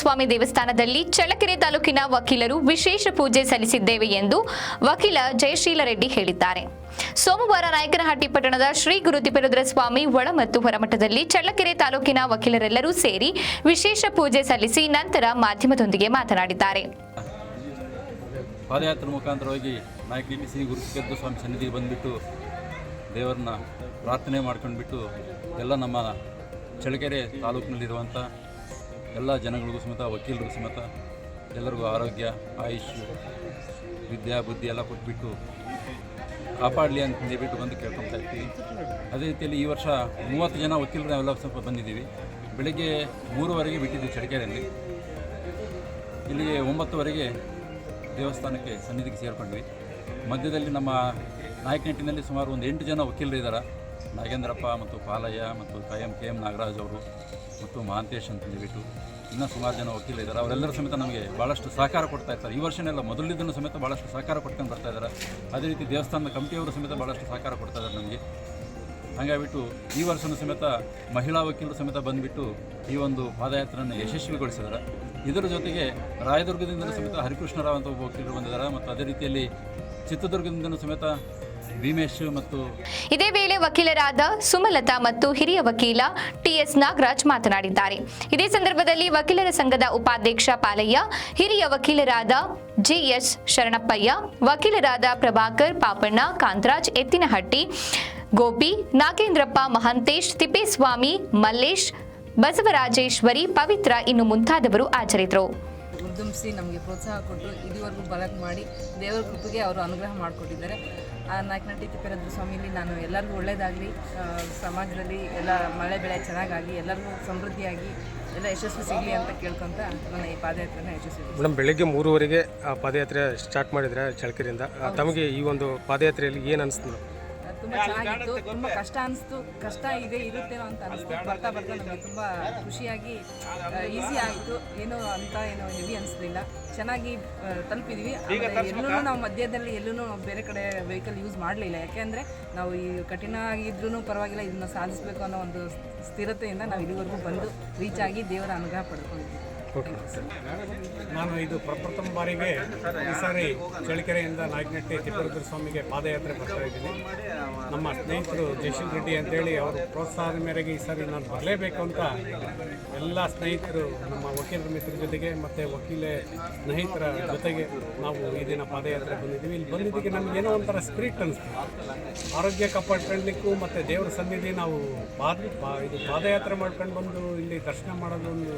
ಸ್ವಾಮಿ ದೇವಸ್ಥಾನದಲ್ಲಿ ಚಳ್ಳಕೆರೆ ತಾಲೂಕಿನ ವಕೀಲರು ವಿಶೇಷ ಪೂಜೆ ಸಲ್ಲಿಸಿದ್ದೇವೆ ಎಂದು ವಕೀಲ ಜಯಶೀಲ ರೆಡ್ಡಿ ಹೇಳಿದ್ದಾರೆ. ಸೋಮವಾರ ನಾಯಕನಹಟ್ಟಿ ಪಟ್ಟಣದ ಶ್ರೀ ಗುರು ತಿಪ್ಪರುದ್ರ ಸ್ವಾಮಿ ಒಳ ಮತ್ತು ಹೊರಮಠದಲ್ಲಿ ಚಳ್ಳಕೆರೆ ತಾಲೂಕಿನ ವಕೀಲರೆಲ್ಲರೂ ಸೇರಿ ವಿಶೇಷ ಪೂಜೆ ಸಲ್ಲಿಸಿ ನಂತರ ಮಾಧ್ಯಮದೊಂದಿಗೆ ಮಾತನಾಡಿದ್ದಾರೆ. ಪಾದಯಾತ್ರೆ ಮುಖಾಂತರವಾಗಿ ನಾಯಕಿ ಶ್ರೀ ಗುರು ಸ್ವಾಮಿ ಸನ್ನಿಧಿಗೆ ಬಂದುಬಿಟ್ಟು ದೇವರನ್ನ ಪ್ರಾರ್ಥನೆ ಮಾಡ್ಕೊಂಡ್ಬಿಟ್ಟು ಎಲ್ಲ ನಮ್ಮ ಚಳ್ಳಕೆರೆ ತಾಲೂಕಿನಲ್ಲಿರುವಂಥ ಎಲ್ಲ ಜನಗಳಿಗೂ ಸಮೇತ, ವಕೀಲರಿಗೂ ಸಮೇತ ಎಲ್ಲರಿಗೂ ಆರೋಗ್ಯ, ಆಯುಷ್, ವಿದ್ಯಾ, ಬುದ್ಧಿ ಎಲ್ಲ ಕೊಟ್ಬಿಟ್ಟು ಕಾಪಾಡಲಿ ಅಂತ ಹೇಳ್ಬಿಟ್ಟು ಬಂದು ಕೇಳ್ಕೊತಾ ಇರ್ತೀವಿ. ಅದೇ ರೀತಿಯಲ್ಲಿ ಈ ವರ್ಷ ಮೂವತ್ತು ಜನ ವಕೀಲರು ನಾವೆಲ್ಲ ಸ್ವಲ್ಪ ಬಂದಿದ್ದೀವಿ. ಬೆಳಗ್ಗೆ ಮೂರುವರೆಗೆ ಬಿಟ್ಟಿದ್ದೀವಿ ಚಳ್ಳಕೆರೆಯಲ್ಲಿ. ಇಲ್ಲಿಗೆ ಒಂಬತ್ತುವರೆಗೆ ದೇವಸ್ಥಾನಕ್ಕೆ ಸನ್ನಿಧಿಗೆ ಸೇರಿಕೊಂಡ್ವಿ. ಮಧ್ಯದಲ್ಲಿ ನಮ್ಮ ನಾಯಕನಟ್ಟಿನಲ್ಲಿ ಸುಮಾರು ಒಂದು ಎಂಟು ಜನ ವಕೀಲರು ಇದ್ದಾರೆ ನಾಗೇಂದ್ರಪ್ಪ ಮತ್ತು ಪಾಲಯ್ಯ ಮತ್ತು ಎಂ ಕೆ ಎಂ ನಾಗರಾಜ್ ಅವರು ಮತ್ತು ಮಹಾಂತೇಶ್ ಅಂತ ಹೇಳಿಬಿಟ್ಟು ಇನ್ನೂ ಸುಮಾರು ಜನ ವಕೀಲ ಇದ್ದಾರೆ. ಅವರೆಲ್ಲರ ಸಮೇತ ನಮಗೆ ಭಾಳಷ್ಟು ಸಹಕಾರ ಕೊಡ್ತಾ ಇರ್ತಾರೆ ಈ ವರ್ಷನೆಲ್ಲ ಮೊದಲಿದ್ದನ್ನು ಸಮೇತ ಭಾಳಷ್ಟು ಸಹಕಾರ ಕೊಟ್ಕೊಂಡು ಬರ್ತಾ ಇದ್ದಾರೆ. ಅದೇ ರೀತಿ ದೇವಸ್ಥಾನದ ಕಮಿಟಿಯವರು ಸಮೇತ ಭಾಳಷ್ಟು ಸಹಕಾರ ಕೊಡ್ತಾ ಇದ್ದಾರೆ ನಮಗೆ. ಹಾಗಾಗಿಬಿಟ್ಟು ಈ ವರ್ಷನೂ ಸಮೇತ ಮಹಿಳಾ ವಕೀಲರು ಸಮೇತ ಬಂದುಬಿಟ್ಟು ಈ ಒಂದು ಪಾದಯಾತ್ರೆಯನ್ನು ಯಶಸ್ವಿಗೊಳಿಸಿದ್ದಾರೆ. ಇದರ ಜೊತೆಗೆ ರಾಯದುರ್ಗದಿಂದಲೂ ಸಮೇತ ಹರಿಕೃಷ್ಣರಾವ್ ಅಂತ ಒಬ್ಬ ವಕೀಲರು ಬಂದಿದ್ದಾರೆ. ಮತ್ತು ಅದೇ ರೀತಿಯಲ್ಲಿ ಚಿತ್ರದುರ್ಗದಿಂದಲೂ ಸಮೇತ ಮತ್ತು ಇದೇ ವೇಳೆ ವಕೀಲರಾದ ಸುಮಲತಾ ಮತ್ತು ಹಿರಿಯ ವಕೀಲ ಟಿಎಸ್ ನಾಗರಾಜ್ ಮಾತನಾಡಿದ್ದಾರೆ. ಇದೇ ಸಂದರ್ಭದಲ್ಲಿ ವಕೀಲರ ಸಂಘದ ಉಪಾಧ್ಯಕ್ಷ ಪಾಲಯ್ಯ, ಹಿರಿಯ ವಕೀಲರಾದ ಜಿಎಸ್ ಶರಣಪ್ಪಯ್ಯ, ವಕೀಲರಾದ ಪ್ರಭಾಕರ್ ಪಾಪಣ್ಣ, ಕಾಂತರಾಜ್ ಎತ್ತಿನಹಟ್ಟಿ, ಗೋಪಿ, ನಾಗೇಂದ್ರಪ್ಪ ಮಹಾಂತೇಶ್, ತಿಪ್ಪೇಸ್ವಾಮಿ, ಮಲ್ಲೇಶ್, ಬಸವರಾಜೇಶ್ವರಿ, ಪವಿತ್ರ ಇನ್ನು ಮುಂತಾದವರು ಹಾಜರಿದ್ದರು. ಉದ್ಯಮಿಸಿ ನಮಗೆ ಪ್ರೋತ್ಸಾಹ ಕೊಟ್ಟು ಇದುವರೆಗೂ ಬಲಕ್ ಮಾಡಿ ದೇವರ ಕೃಪೆಗೆ ಅವರು ಅನುಗ್ರಹ ಮಾಡಿಕೊಟ್ಟಿದ್ದಾರೆ. ಆ ನಾಯಕನಟ್ಟಿ ತಿಪ್ಪೇರದ್ರ ಸ್ವಾಮಿಲಿ ನಾನು ಎಲ್ಲರಿಗೂ ಒಳ್ಳೆಯದಾಗಲಿ ಸಮಾಜದಲ್ಲಿ ಎಲ್ಲ ಮಳೆ ಬೆಳೆ ಚೆನ್ನಾಗಾಗಿ ಎಲ್ಲರಿಗೂ ಸಮೃದ್ಧಿಯಾಗಿ ಎಲ್ಲ ಯಶಸ್ಸು ಸಿಗಲಿ ಅಂತ ಕೇಳ್ಕೊಂತ ನನ್ನ ಈ ಪಾದಯಾತ್ರೆಯನ್ನು ಯಶಸ್ವಿ ಮೇಡಮ್, ಬೆಳಗ್ಗೆ ಮೂರುವರೆಗೆ ಪಾದಯಾತ್ರೆ ಸ್ಟಾರ್ಟ್ ಮಾಡಿದರೆ ಚಳಕರಿಂದ ತಮಗೆ ಈ ಒಂದು ಪಾದಯಾತ್ರೆಯಲ್ಲಿ ಏನು ಅನಿಸ್ತು ತುಂಬ ಚೆನ್ನಾಗಿತ್ತು ತುಂಬಾ ಕಷ್ಟ ಅನಿಸ್ತು ಕಷ್ಟ ಇದೆ ಇರುತ್ತೇನೋ ಅಂತ ಅನಿಸ್ತು. ಬರ್ತಾ ಬರ್ತಾ ನಮಗೆ ತುಂಬ ಖುಷಿಯಾಗಿ ಈಸಿ ಆಯಿತು. ಏನೋ ಅಂತ ಏನೋ ಹೆವಿ ಅನಿಸ್ಲಿಲ್ಲ. ಚೆನ್ನಾಗಿ ತಲುಪಿದ್ವಿ. ಎಲ್ಲೂ ನಾವು ಮಧ್ಯದಲ್ಲಿ ಎಲ್ಲೂ ಬೇರೆ ಕಡೆ ವೆಹಿಕಲ್ ಯೂಸ್ ಮಾಡಲಿಲ್ಲ. ಯಾಕೆಂದರೆ ನಾವು ಈ ಕಠಿಣ ಆಗಿದ್ರೂ ಪರವಾಗಿಲ್ಲ ಇದನ್ನ ಸಾಧಿಸಬೇಕು ಅನ್ನೋ ಒಂದು ಸ್ಥಿರತೆಯಿಂದ ನಾವು ಇಲ್ಲಿವರೆಗೂ ಬಂದು ರೀಚ್ ಆಗಿ ದೇವರ ಅನುಗ್ರಹ ಪಡ್ಕೊಂಡಿದ್ದೀವಿ. ನಾನು ಇದು ಪ್ರಪ್ರಥಮ ಬಾರಿಗೆ ಈ ಸಾರಿ ಚಳ್ಳಕೆರೆಯಿಂದ ನಾಯಕನಟ್ಟಿ ತಿಪ್ಪರುದ್ರ ಸ್ವಾಮಿಗೆ ಪಾದಯಾತ್ರೆ ಬರ್ತಾ ಇದ್ದೀನಿ. ನಮ್ಮ ಸ್ನೇಹಿತರು ಜಯಶೀಲ್ ರೆಡ್ಡಿ ಅಂತೇಳಿ ಅವರು ಪ್ರೋತ್ಸಾಹದ ಮೇರೆಗೆ ಈ ಸಾರಿ ನಾನು ಬರಲೇಬೇಕು ಅಂತ ಎಲ್ಲ ಸ್ನೇಹಿತರು, ನಮ್ಮ ವಕೀಲರ ಮಿತ್ರ ಜೊತೆಗೆ ಮತ್ತು ವಕೀಲೆ ಸ್ನೇಹಿತರ ಜೊತೆಗೆ ನಾವು ಈ ದಿನ ಪಾದಯಾತ್ರೆ ಬಂದಿದ್ದೀವಿ. ಇಲ್ಲಿ ಬಂದಿದ್ದಕ್ಕೆ ನಮಗೇನೋ ಒಂಥರ ಸ್ಪಿರಿಟ್ ಅನಿಸ್ತು ಆರೋಗ್ಯ ಕಾಪಾಡ್ಕೊಳ್ಳಿಕ್ಕೂ ಮತ್ತು ದೇವರ ಸನ್ನಿಧಿ ನಾವು ಪಾದ ಇದು ಪಾದಯಾತ್ರೆ ಮಾಡ್ಕೊಂಡು ಬಂದು ಇಲ್ಲಿ ದರ್ಶನ ಮಾಡೋದು ಒಂದು